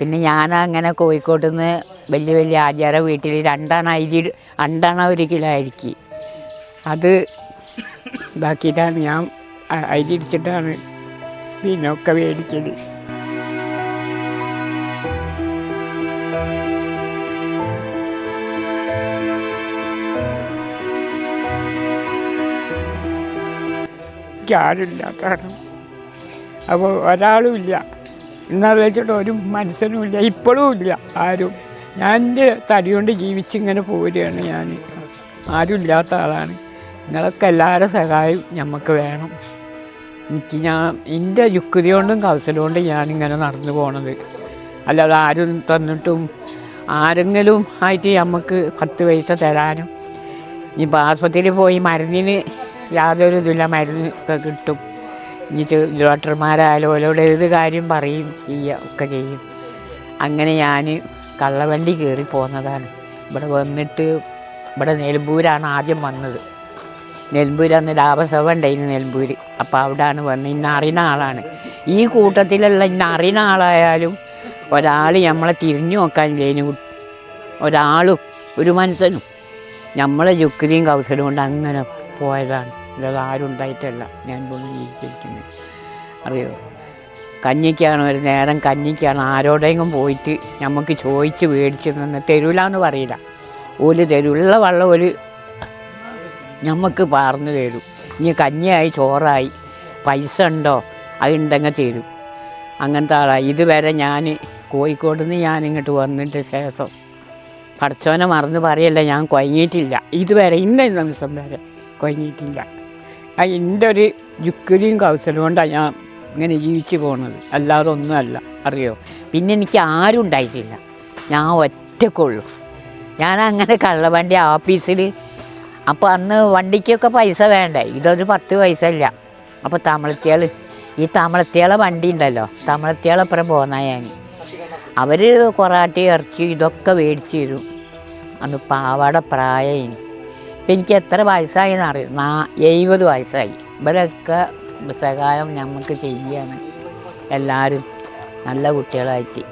പിന്നെ ഞാൻ അങ്ങനെ കോഴിക്കോട്ട് നിന്ന് വലിയ വലിയ ആചാര വീട്ടിൽ രണ്ടാണ് അരി രണ്ടാണ് ഒരു കിലോ അരിക്ക്. അത് ഇതാക്കിയിട്ടാണ് ഞാൻ അരി ഇടിച്ചിട്ടാണ് മീനൊക്കെ മേടിച്ചത് എനിക്ക് കാരണം അപ്പോൾ ഒരാളും ഇല്ല എന്നാൽ വെച്ചിട്ട് ഒരു മനുഷ്യനും ഇല്ല ഇപ്പോഴും ഇല്ല ആരും. ഞാൻ എന്റെ തടി കൊണ്ട് ജീവിച്ചിങ്ങനെ പോരുകയാണ് ഞാൻ. ആരും ഇല്ലാത്ത ആളാണ്. നിങ്ങളൊക്കെ എല്ലാവരുടെ സഹായം നമുക്ക് വേണം. എനിക്ക് ഞാൻ എന്റെ യുക്തി കൊണ്ടും കൗശലം കൊണ്ടും ഞാനിങ്ങനെ നടന്നു പോണത്. അല്ലാതെ ആരും തന്നിട്ടും ആരെങ്കിലും ആയിട്ട് നമുക്ക് പത്ത് പൈസ തരാനും. ഇനിയിപ്പോൾ ആസ്പത്രിയിൽ പോയി മരുന്നിന് യാതൊരു ഇതില്ല മരുന്ന് ഒക്കെ കിട്ടും. ചെ- ഡോക്ടർമാരായാലും ഓരോട് ഏത് കാര്യം പറയും ചെയ്യുക ഒക്കെ ചെയ്യും. അങ്ങനെ ഞാൻ കള്ളവണ്ടി കയറി പോന്നതാണ്. ഇവിടെ വന്നിട്ട് ഇവിടെ നെൽമ്പൂരാണ് ആദ്യം വന്നത്. നെൽമ്പൂർ അന്ന് ലാഭസഭ ഉണ്ടായിരുന്നു നെൽമ്പൂർ അപ്പോൾ അവിടെയാണ് വന്ന് ഇന്ന അറിയുന്ന ആളാണ്. ഈ കൂട്ടത്തിലുള്ള ഇന്ന അറിയുന്ന ആളായാലും ഒരാൾ നമ്മളെ തിരിഞ്ഞു നോക്കാനില്ലേനു ഒരാളും ഒരു മനുഷ്യനും. നമ്മളെ ജുക്കിരിയും കൗസലും കൊണ്ട് അങ്ങനെ പോയതാണ്. അല്ലാതെ ആരും ഉണ്ടായിട്ടല്ല. ഞാൻ പോയി ജീവിച്ചിരിക്കുന്നത് അറിയോ? കഞ്ഞിക്കാണ് ഒരു നേരം കഞ്ഞിക്കാണ് ആരോടെങ്കിലും പോയിട്ട് നമുക്ക് ചോദിച്ച് മേടിച്ച് നിന്ന് തരൂലെന്ന് പറയില്ല. ഒരു തരുള്ള വെള്ളം ഒരു നമുക്ക് പാർന്നു തരും. ഇനി കഞ്ഞിയായി ചോറായി പൈസ ഉണ്ടോ? അതുണ്ടെങ്കിൽ തരും. അങ്ങനത്തെ ആളാണ് ഇതുവരെ ഞാൻ കോഴിക്കോട് നിന്ന് ഞാൻ ഇങ്ങോട്ട് വന്നിട്ട് ശേഷം പഠിച്ചോനെ മറന്ന് പറയല്ല. ഞാൻ കുഴങ്ങിയിട്ടില്ല ഇതുവരെ ഇന്ന ദിവസം വരെ കുഴങ്ങിയിട്ടില്ല എന്റെ ഒരു ജുക്കിലിയും കൗശലം കൊണ്ടാണ് ഞാൻ ഇങ്ങനെ ജീവിച്ചു പോകുന്നത് അല്ലാതെ ഒന്നുമല്ല. അറിയോ? പിന്നെ എനിക്ക് ആരും ഉണ്ടായിട്ടില്ല. ഞാൻ ഒറ്റക്കുള്ളൂ ഞാൻ അങ്ങനെ കള്ളവണ്ടി ഓഫീസിൽ അപ്പോൾ അന്ന് വണ്ടിക്കൊക്കെ പൈസ വേണ്ടേ? ഇതൊരു പത്ത് പൈസ ഇല്ല. അപ്പോൾ തമിഴത്തിയാൾ ഈ തമിഴത്തിയാളെ വണ്ടി ഉണ്ടല്ലോ? തമിഴത്തിയാളപ്പുറം പോകുന്ന ഞാൻ. അവർ കൊറാട്ടി ഇറച്ചി ഇതൊക്കെ മേടിച്ചു തരും. അന്ന് പാവാട പ്രായം എനിക്ക് എത്ര വയസ്സായെന്ന് അറിയാം നാ എഴുപത് വയസ്സായി. ഇവരൊക്കെ സഹായം നമുക്ക് ചെയ്യാണ്. എല്ലാവരും നല്ല കുട്ടികളായിട്ട്.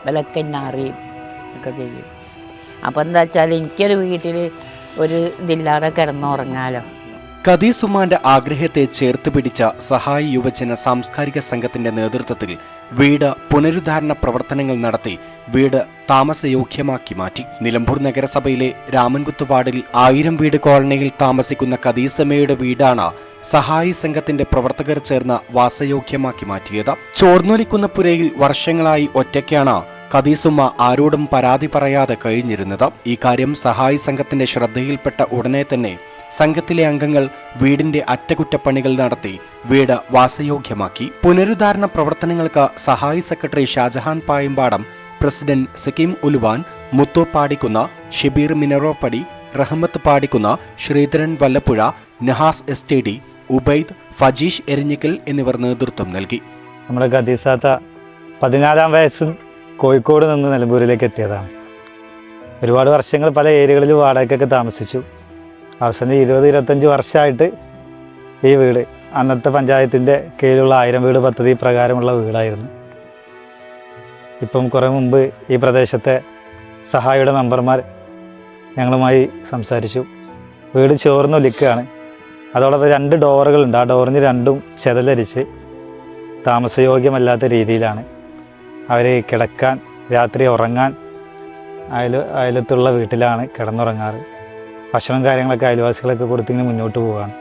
ഇവരൊക്കെ എന്നെ അറിയും. ഒക്കെ ചെയ്യും. അപ്പോൾ എന്താ വെച്ചാൽ എനിക്കൊരു വീട്ടിൽ ഒരു ഇതില്ലാതെ കിടന്നുറങ്ങാലോ. കദീസുമാന്റെ ആഗ്രഹത്തെ ചേർത്ത് പിടിച്ച സഹായ യുവജന സാംസ്കാരിക സംഘത്തിന്റെ നേതൃത്വത്തിൽ വീട് പുനരുദ്ധാരണ പ്രവർത്തനങ്ങൾ നടത്തി വീട് താമസയോഗ്യമാക്കി മാറ്റി. നിലമ്പൂർ നഗരസഭയിലെ രാമൻകുത്ത് വാർഡിൽ ആയിരം വീട് കോളനിയിൽ താമസിക്കുന്ന കദീസമ്മയുടെ വീടാണ് സഹായി സംഘത്തിന്റെ പ്രവർത്തകർ ചേർന്ന് വാസയോഗ്യമാക്കി മാറ്റിയത്. ചോർന്നൊലിക്കുന്ന പുരയിൽ വർഷങ്ങളായി ഒറ്റയ്ക്കാണ് കദീസുമ്മ ആരോടും പരാതി പറയാതെ കഴിഞ്ഞിരുന്നത്. ഈ കാര്യം സഹായി സംഘത്തിന്റെ ശ്രദ്ധയിൽപ്പെട്ട ഉടനെ തന്നെ സംഘത്തിലെ അംഗങ്ങൾ വീടിന്റെ അറ്റകുറ്റപ്പണികൾ നടത്തി വീട് വാസയോഗ്യമാക്കി. പുനരുദ്ധാരണ പ്രവർത്തനങ്ങൾക്ക് സഹായി secretary Shajahan Payampadam president Sakeem Uluvan Muthu Padikkunna Shibeer Minaroppadi Rahmath Padikkunna Sreedharan Vallappuzha Nahas S T D Ubaid Fajeesh Erinjikkal എന്നിവർ നേതൃത്വം നൽകി. നമ്മുടെ ഗതിസാത്ത പതിനാലാം വയസ്സിൽ കോഴിക്കോട് നിന്ന് നിലമ്പൂരിലേക്ക് എത്തിയതാണ്. ഒരുപാട് വർഷങ്ങൾ പല ഏരിയകളിൽ വാടകയ്ക്കൊക്കെ താമസിച്ചു. അവസാനം ഇരുപത് ഇരുപത്തഞ്ച് വർഷമായിട്ട് ഈ വീട് അന്നത്തെ പഞ്ചായത്തിന്റെ കീഴിലുള്ള ആയിരം വീട് പദ്ധതി പ്രകാരമുള്ള വീടായിരുന്നു. ഇപ്പം കുറേ മുമ്പ് ഈ പ്രദേശത്തെ സഹായിയുടെ മെമ്പർമാർ ഞങ്ങളുമായി സംസാരിച്ചു. വീട് ചോർന്നൊലിക്കുകയാണ് അതോടൊപ്പം രണ്ട് ഡോറുകളുണ്ട്. ആ ഡോറിന് രണ്ടും ചെതലരിച്ച് താമസയോഗ്യമല്ലാത്ത രീതിയിലാണ് അവർ കിടക്കാൻ രാത്രി ഉറങ്ങാൻ അയൽ അയലത്തുള്ള വീട്ടിലാണ് കിടന്നുറങ്ങാറ്. ഭക്ഷണം കാര്യങ്ങളൊക്കെ അയൽവാസികളൊക്കെ കൊടുത്തിങ്ങനെ മുന്നോട്ട് പോവുകയാണ്.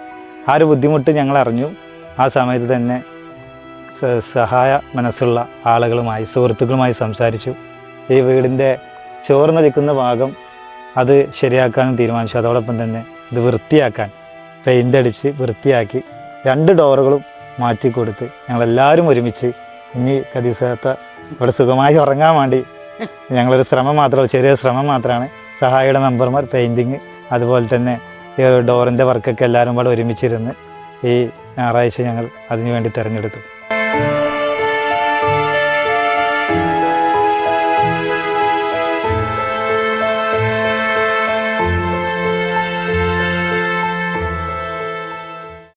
ആ ഒരു ബുദ്ധിമുട്ട് ഞങ്ങൾ അറിഞ്ഞു ആ സമയത്ത് തന്നെ സഹായ മനസ്സുള്ള ആളുകളുമായി സുഹൃത്തുക്കളുമായി സംസാരിച്ചു. ഈ വീടിന്റെ ചോർന്നൊലിക്കുന്ന ഭാഗം അത് ശരിയാക്കാനും തീരുമാനിച്ചു. അതോടൊപ്പം തന്നെ ഇത് വൃത്തിയാക്കാൻ പെയിന്റ് അടിച്ച് വൃത്തിയാക്കി രണ്ട് ഡോറുകളും മാറ്റി കൊടുത്ത് ഞങ്ങളെല്ലാവരും ഒരുമിച്ച് ഇനി കദീസത്ത ഇവിടെ സുഖമായി ഉറങ്ങാൻ വേണ്ടി ഞങ്ങളൊരു ശ്രമം മാത്രമേ ചെറിയ ശ്രമം മാത്രമാണ്. സഹായിയുടെ മെമ്പർമാർ പെയിന്റിങ് അതുപോലെ തന്നെ ഈ ഡോറിന്റെ വർക്കൊക്കെ എല്ലാവരും കൂടെ ഒരുമിച്ചിരുന്ന് ഈ ഞായറാഴ്ച ഞങ്ങൾ അതിനുവേണ്ടി തിരഞ്ഞെടുത്തു. Thank you.